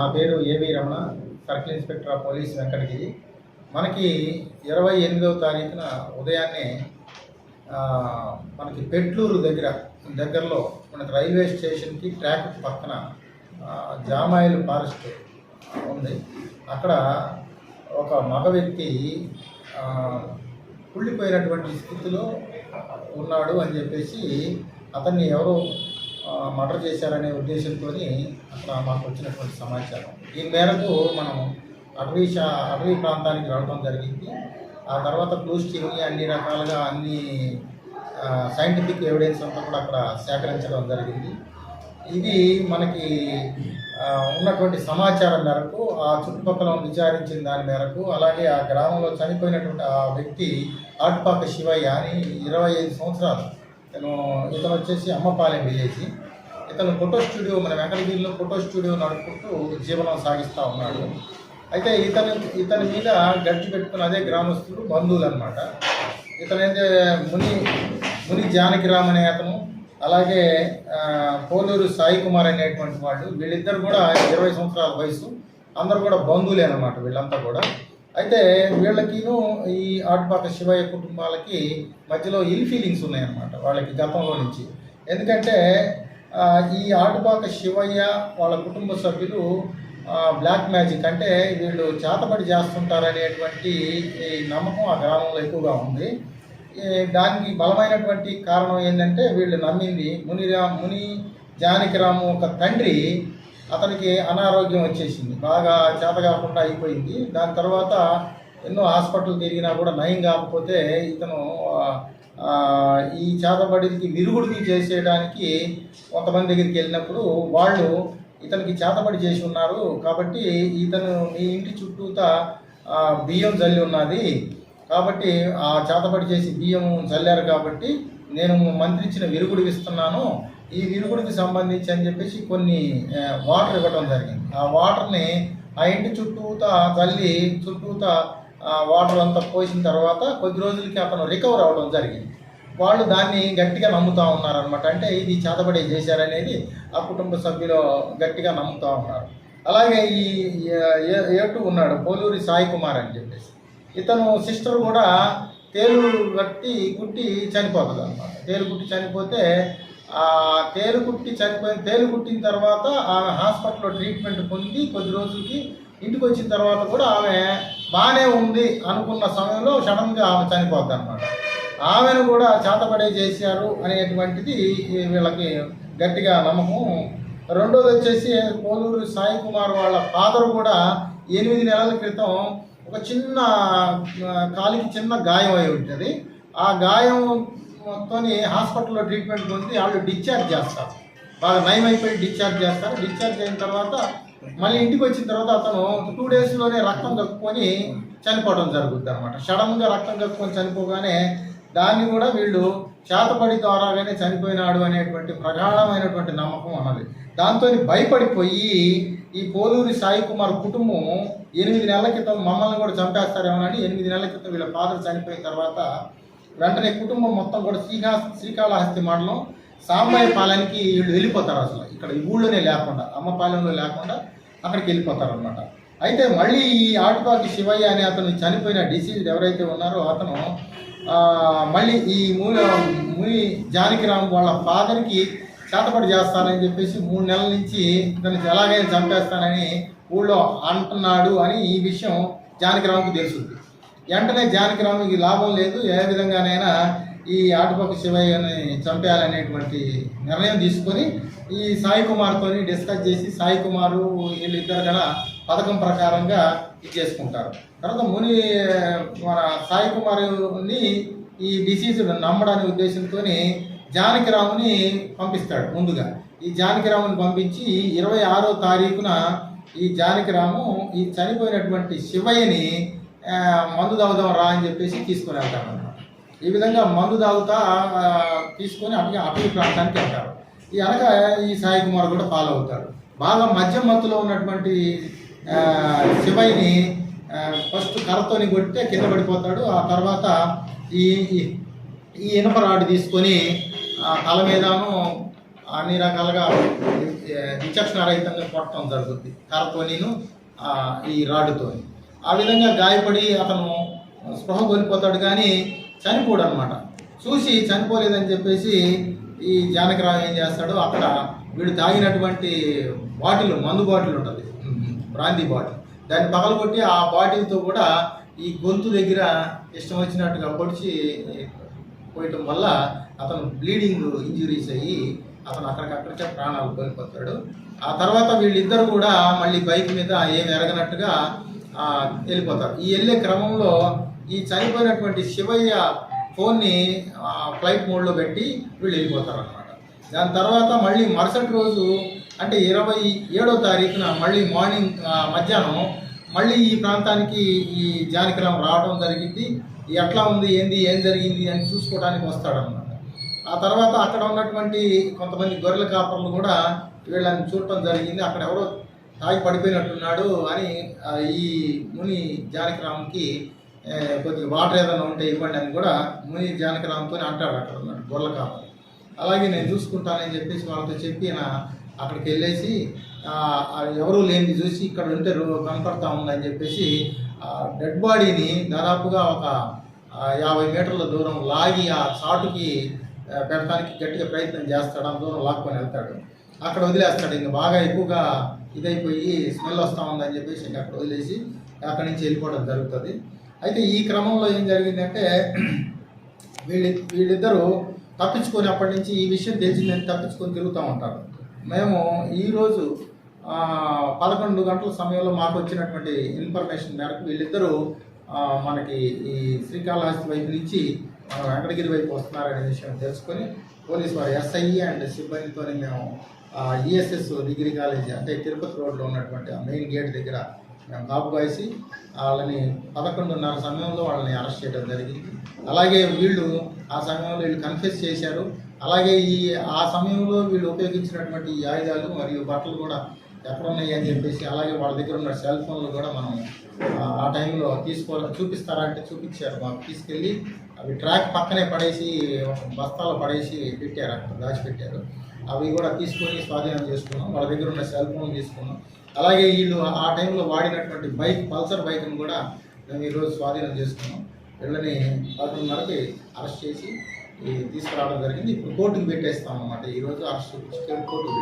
నా పేరు AV Ramana circle inspector of police Venkatagiri. మనకి ఇరవై ఎనిమిదవ తారీఖున ఉదయాన్నే మనకి పెట్లూరు దగ్గర దగ్గరలో మనకి రైల్వే స్టేషన్కి ట్రాక్ పక్కన జామాయిల్ ఫారెస్ట్ ఉంది. అక్కడ ఒక మగ వ్యక్తి కుళ్ళిపోయినటువంటి స్థితిలో ఉన్నాడు అని చెప్పేసి అతన్ని ఎవరో మర్డర్ చేశారనే ఉద్దేశంతో అక్కడ మాకు వచ్చినటువంటి సమాచారం. ఈ మేరకు మనం అటవీ అటవీ ప్రాంతానికి రావడం జరిగింది. ఆ తర్వాత క్లూస్ టీమ్ని అన్ని రకాలుగా అన్ని సైంటిఫిక్ ఎవిడెన్స్ అంతా కూడా అక్కడ సేకరించడం జరిగింది. ఇది మనకి ఉన్నటువంటి సమాచారం మేరకు ఆ చుట్టుపక్కల విచారించిన దాని మేరకు అలాగే ఆ గ్రామంలో చనిపోయినటువంటి ఆ వ్యక్తి ఆట్పాక శివయ్య అని ఇరవై ఐదు సంవత్సరాలు ఇతను ఇతను వచ్చేసి అమ్మపాలెం విజేసి ఇతను ఫోటో స్టూడియో మన వెంకటగిరిలో ఫోటో స్టూడియో నడుపుకుంటూ జీవనం సాగిస్తూ ఉన్నాడు. అయితే ఇతను ఇతని మీద గడ్డి పెట్టుకున్న అదే గ్రామస్తులు బంధువులు అనమాట ఇతను ఏంటంటే ముని ముని జానకిరామ్ అనే అతను అలాగే పోలూరు సాయి కుమార్ అనేటువంటి వాళ్ళు వీళ్ళిద్దరు కూడా ఇరవై సంవత్సరాల వయసు. అందరు కూడా బంధువులే అనమాట వీళ్ళంతా కూడా. అయితే వీళ్ళకిను ఈ ఆటుపాక శివయ్య కుటుంబాలకి మధ్యలో ఇల్ ఫీలింగ్స్ ఉన్నాయన్నమాట వాళ్ళకి గతంలో నుంచి. ఎందుకంటే ఈ ఆటుపాక శివయ్య వాళ్ళ కుటుంబ సభ్యులు బ్లాక్ మ్యాజిక్ అంటే వీళ్ళు చేతబడి చేస్తుంటారనేటువంటి ఈ నమ్మకం ఆ గ్రామంలో ఎక్కువగా ఉంది. దానికి బలమైనటువంటి కారణం ఏంటంటే వీళ్ళు నమ్మింది మునిరా ముని జానకిరాము ఒక తండ్రి అతనికి అనారోగ్యం వచ్చేసింది. బాగా చేత కాకుండా అయిపోయింది. దాని తర్వాత ఎన్నో హాస్పిటల్ తిరిగినా కూడా నయం కాకపోతే ఇతను ఈ చేతబడికి విరుగుడికి చేసేయడానికి కొంతమంది దగ్గరికి వెళ్ళినప్పుడు వాళ్ళు ఇతనికి చేతబడి చేసి ఉన్నారు. కాబట్టి ఇతను మీ ఇంటి చుట్టూతా బియ్యం చల్లి ఉన్నది. కాబట్టి ఆ చేతబడి చేసి బియ్యం చల్లారు కాబట్టి నేను మంత్రించిన విరుగుడు ఇస్తున్నాను. ఈ విరుగుడికి సంబంధించి అని చెప్పేసి కొన్ని వాటర్ ఇవ్వడం జరిగింది. ఆ వాటర్ని ఆ ఇంటి చుట్టూతా చల్లి చుట్టూతా వాటర్ అంతా పోసిన తర్వాత కొద్ది రోజులకి అతను రికవర్ అవ్వడం జరిగింది. వాళ్ళు దాన్ని గట్టిగా నమ్ముతూ ఉన్నారనమాట అంటే ఇది చేతబడి చేశారనేది ఆ కుటుంబ సభ్యులు గట్టిగా నమ్ముతూ ఉన్నారు. అలాగే ఈ ఏ- ఏటు ఉన్నాడు పోలూరి సాయి కుమార్ అని చెప్పేసి. ఇతను సిస్టర్ కూడా తేలు కట్టి కుట్టి చనిపోతుంది అనమాట తేలు కుట్టి చనిపోతే తేలు కుట్టి చనిపోయిన తేలు కుట్టిన తర్వాత ఆమె హాస్పిటల్లో ట్రీట్మెంట్ పొంది కొద్ది రోజులకి ఇంటికి వచ్చిన తర్వాత కూడా ఆమె బాగానే ఉంది అనుకున్న సమయంలో సడన్గా ఆమె చనిపోద్ది అనమాట ఆమెను కూడా చేతపడే చేశారు అనేటువంటిది వీళ్ళకి గట్టిగా నమ్మకం. రెండోది వచ్చేసి పోలూరు సాయి కుమార్ వాళ్ళ ఫాదర్ కూడా ఎనిమిది నెలల క్రితం ఒక చిన్న కాలికి చిన్న గాయం అయి ఉంటుంది. ఆ గాయం మొత్తం హాస్పిటల్లో ట్రీట్మెంట్ పొంది వాళ్ళు డిశ్చార్జ్ చేస్తారు. బాగా నయమైపోయి డిశ్చార్జ్ చేస్తారు. డిశ్చార్జ్ అయిన తర్వాత మళ్ళీ ఇంటికి వచ్చిన తర్వాత అతను టూ డేస్లోనే రక్తం కక్కుకొని చనిపోవడం జరుగుతుంది అనమాట సడన్గా రక్తం కక్కుకొని చనిపోగానే దాన్ని కూడా వీళ్ళు చేతపడి ద్వారాగానే చనిపోయినాడు అనేటువంటి ప్రగాఢమైనటువంటి నమ్మకం అన్నది దాంతో భయపడిపోయి ఈ పోలూరి సాయి కుమార్ కుటుంబం ఎనిమిది నెలల క్రితం మమ్మల్ని కూడా చంపేస్తారేమోనని ఎనిమిది నెలల క్రితం వీళ్ళ ఫాదర్ చనిపోయిన తర్వాత వెంటనే కుటుంబం మొత్తం కూడా శ్రీకా శ్రీకాళహస్తి మండలం సాంబాయి పాలెంకి వీళ్ళు వెళ్ళిపోతారు అసలు. ఇక్కడ ఈ ఊళ్ళోనే లేకుండా అమ్మపాలెంలో లేకుండా అక్కడికి వెళ్ళిపోతారు అనమాట అయితే మళ్ళీ ఈ ఆటుపాకి శివయ్య అనే అతను చనిపోయిన డిసీజ్డ్ ఎవరైతే ఉన్నారో అతను మళ్ళీ ఈ మూవీ మూవీ జానకిరామ్ వాళ్ళ ఫాదర్కి చేతపడి చేస్తానని చెప్పేసి మూడు నెలల నుంచి ఇతను ఎలాగైనా చంపేస్తానని ఊళ్ళో అంటున్నాడు అని ఈ విషయం జానకిరామ్కి తెలుసుద్ది వెంటనే జానకిరామ్కి లాభం లేదు. ఏ విధంగానైనా ఈ ఆటుపక్క శివయ్యని చంపేయాలనేటువంటి నిర్ణయం తీసుకొని ఈ సాయి కుమార్తో డిస్కస్ చేసి సాయి కుమారు వీళ్ళిద్దరు కూడా పథకం ప్రకారంగా ఇది చేసుకుంటారు. తర్వాత ముని మన సాయి కుమారుని ఈ డిసీజ్ నమ్మడానికి ఉద్దేశంతో జానకిరాముని పంపిస్తాడు ముందుగా. ఈ జానకిరాముని పంపించి ఇరవై ఆరో తారీఖున ఈ జానకిరాము ఈ చనిపోయినటువంటి శివయ్యని మందు తాగుదాం రా అని చెప్పేసి తీసుకొని వెళ్తారు ఈ విధంగా మందు తాగుతా తీసుకొని అటు అటవీ ప్రాంతానికి వెళ్తారు. ఈ అనగా ఈ సాయి కుమార్ కూడా ఫాలో అవుతాడు బాగా మధ్య మత్తులో ఉన్నటువంటి ఆ, శివయ్యని ఫస్ట్ కర్రతోని కొట్టే కింద పడిపోతాడు. ఆ తర్వాత ఈ ఈ- ఇనుప రాడు రాడ్ తీసుకొని ఆ తల మీదను అన్ని రకాలుగా విచక్షణ రహితంగా కొట్టడం జరుగుతుంది కర్రతోనిను ఈ రాడ్డుతోని. ఆ విధంగా గాయపడి అతను స్పృహ కోల్పోతాడు కానీ చనిపోడు అనమాట చూసి చనిపోలేదని చెప్పేసి ఈ జానకరావు ఏం చేస్తాడు అక్కడ వీడు తాగినటువంటి బాటిల్ మందు బాటిల్ ఉంటుంది. Brandy bottle. దాన్ని పగలగొట్టి ఆ బాటిల్తో కూడా ఈ గొంతు దగ్గర ఇష్టం వచ్చినట్టుగా పొడిచి పోయటం వల్ల అతను బ్లీడింగ్ ఇంజురీస్ అయ్యి అతను అక్కడికక్కడికే ప్రాణాలు కోల్పోతాడు. ఆ తర్వాత వీళ్ళిద్దరు కూడా మళ్ళీ బైక్ మీద ఏం ఎరగనట్టుగా వెళ్ళిపోతారు. ఈ వెళ్ళే క్రమంలో ఈ చనిపోయినటువంటి శివయ్య ఫోన్ని ఫ్లైట్ మోడ్లో పెట్టి వీళ్ళు వెళ్ళిపోతారు అనమాట దాని తర్వాత మళ్ళీ మరుసటి రోజు అంటే ఇరవై ఏడో తారీఖున మళ్ళీ మార్నింగ్ మధ్యాహ్నం మళ్ళీ ఈ ప్రాంతానికి ఈ జానకిరాం రావడం జరిగింది. ఎట్లా ఉంది ఏంది ఏం జరిగింది అని చూసుకోవడానికి వస్తాడనమాట ఆ తర్వాత అక్కడ ఉన్నటువంటి కొంతమంది గొర్రెల కాపర్లు కూడా వీళ్ళని చూడటం జరిగింది. అక్కడ ఎవరో తాగి పడిపోయినట్టున్నాడు అని ఈ ముని జానకిరామ్కి కొద్దిగా వాటర్ ఏదైనా ఉంటే ఇవ్వండి అని కూడా ముని జానకిరామ్తో అంటాడు అక్కడ ఉన్నాడు గొర్రెల అలాగే నేను చూసుకుంటానని చెప్పేసి వాళ్ళతో చెప్పి నా అక్కడికి వెళ్ళేసి ఎవరూ లేనిది చూసి ఇక్కడ ఉంటే కనపడతా ఉందని చెప్పేసి డెడ్ బాడీని దాదాపుగా ఒక యాభై మీటర్ల దూరం లాగి ఆ చాటుకి ఆ, పెడతానికి గట్టిగా ప్రయత్నం చేస్తాడు ఆ దూరం లాక్కొని వెళ్తాడు. అక్కడ వదిలేస్తాడు ఇంకా బాగా ఎక్కువగా ఇదైపోయి స్మెల్ వస్తూ ఉందని చెప్పేసి ఇంకా అక్కడ వదిలేసి అక్కడి నుంచి వెళ్ళిపోవడం జరుగుతుంది. అయితే ఈ క్రమంలో ఏం జరిగిందంటే వీళ్ళ వీళ్ళిద్దరూ తప్పించుకున్నప్పటి నుంచి ఈ విషయం తెలిసిందని తప్పించుకొని తిరుగుతూ ఉంటారు. మేము ఈరోజు పదకొండు గంటల సమయంలో మాకు వచ్చినటువంటి ఇన్ఫర్మేషన్ మేరకు వీళ్ళిద్దరూ మనకి ఈ శ్రీకాళహస్తి వైపు నుంచి వెంకటగిరి వైపు వస్తున్నారనే విషయం తెలుసుకొని పోలీస్ వారు ఎస్ఐ అండ్ సిబ్బందితో మేము ఈఎస్ఎస్ డిగ్రీ కాలేజీ అంటే తిరుపతి రోడ్లో ఉన్నటువంటి ఆ మెయిన్ గేట్ దగ్గర మేము కాపు కాసి వాళ్ళని పదకొండున్నర సమయంలో వాళ్ళని అరెస్ట్ చేయడం జరిగింది. అలాగే వీళ్ళు ఆ సమయంలో వీళ్ళు కన్ఫ్యూజ్ చేశారు. అలాగే ఈ ఆ సమయంలో వీళ్ళు ఉపయోగించినటువంటి ఈ ఆయుధాలు మరియు బట్టలు కూడా ఎక్కడున్నాయి అని చెప్పేసి అలాగే వాళ్ళ దగ్గర ఉన్న సెల్ ఫోన్లు కూడా మనం ఆ, టైంలో తీసుకో చూపిస్తారా అంటే చూపించారు. మాకు తీసుకెళ్ళి అవి ట్రాక్ పక్కనే పడేసి బస్తాలు పడేసి పెట్టారు అక్కడ దాచిపెట్టారు. అవి కూడా తీసుకొని స్వాధీనం చేసుకున్నాం. వాళ్ళ దగ్గర ఉన్న సెల్ ఫోన్ తీసుకున్నాం. అలాగే వీళ్ళు ఆ టైంలో వాడినటువంటి బైక్ పల్సర్ బైక్ని కూడా మేము ఈరోజు స్వాధీనం చేసుకున్నాం. వీళ్ళని పదకొండున్నరకి అరెస్ట్ చేసి ఈ తీసుకురావడం జరిగింది. ఇప్పుడు కోర్టుకు పెట్టేస్తాం అన్నమాట. ఈరోజు అరెస్ట్ కోర్టుకు